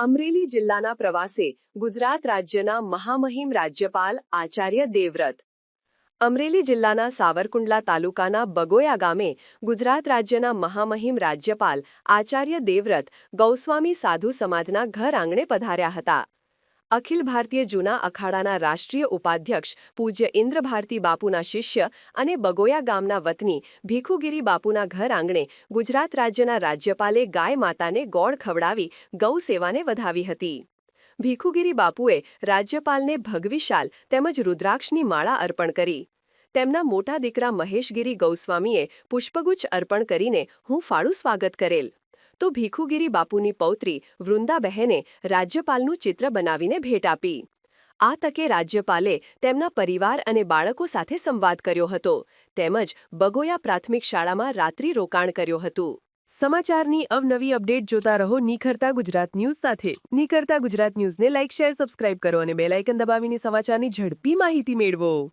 અમરેલી જિલ્લાના પ્રવાસે ગુજરાત રાજ્યના મહામહિમ રાજ્યપાલ આચાર્ય દેવવ્રત. અમરેલી જિલ્લાના સાવરકુંડલા તાલુકાના બગોયા ગામે ગુજરાત રાજ્યના મહામહિમ રાજ્યપાલ આચાર્ય દેવવ્રત ગૌસ્વામી સાધુ સમાજના ઘર આંગણે પધાર્યા હતા. અખિલ ભારતીય જૂના અખાડાના રાષ્ટ્રીય ઉપાધ્યક્ષ પૂજ્ય ઇન્દ્રભારતી બાપુના શિષ્ય અને બગોયા ગામના વતની ભીખુગીરી બાપુના ઘર આંગણે ગુજરાત રાજ્યના રાજ્યપાલે ગાય માતાને ગોળ ખવડાવી ગૌ સેવાને વધાવી હતી. ભીખુગીરી બાપુએ રાજ્યપાલને ભગવી શાલ તેમજ રુદ્રાક્ષની માળા અર્પણ કરી. તેમના મોટા દીકરા મહેશગીરી ગૌસ્વામીએ પુષ્પગુચ્છ અર્પણ કરીને હું ફાળું સ્વાગત કરેલ. તો ભીખુગીરી બાપુની પૌત્રી વૃંદાબહેને રાજ્યપાલનું ચિત્ર બનાવીને ભેટ આપી. આ તકે રાજ્યપાલે તેમના પરિવાર અને બાળકો સાથે સંવાદ કર્યો હતો, તેમજ બગોયા પ્રાથમિક શાળામાં રાત્રિ રોકાણ કર્યું હતું. સમાચારની અવનવી અપડેટ જોતા રહો નિખરતા ગુજરાત ન્યૂઝ સાથે. નિખરતા ગુજરાત ન્યૂઝને લાઇક, શેર, સબસ્ક્રાઇબ કરો અને બેલાઇકન દબાવીને સમાચારની ઝડપી માહિતી મેળવો.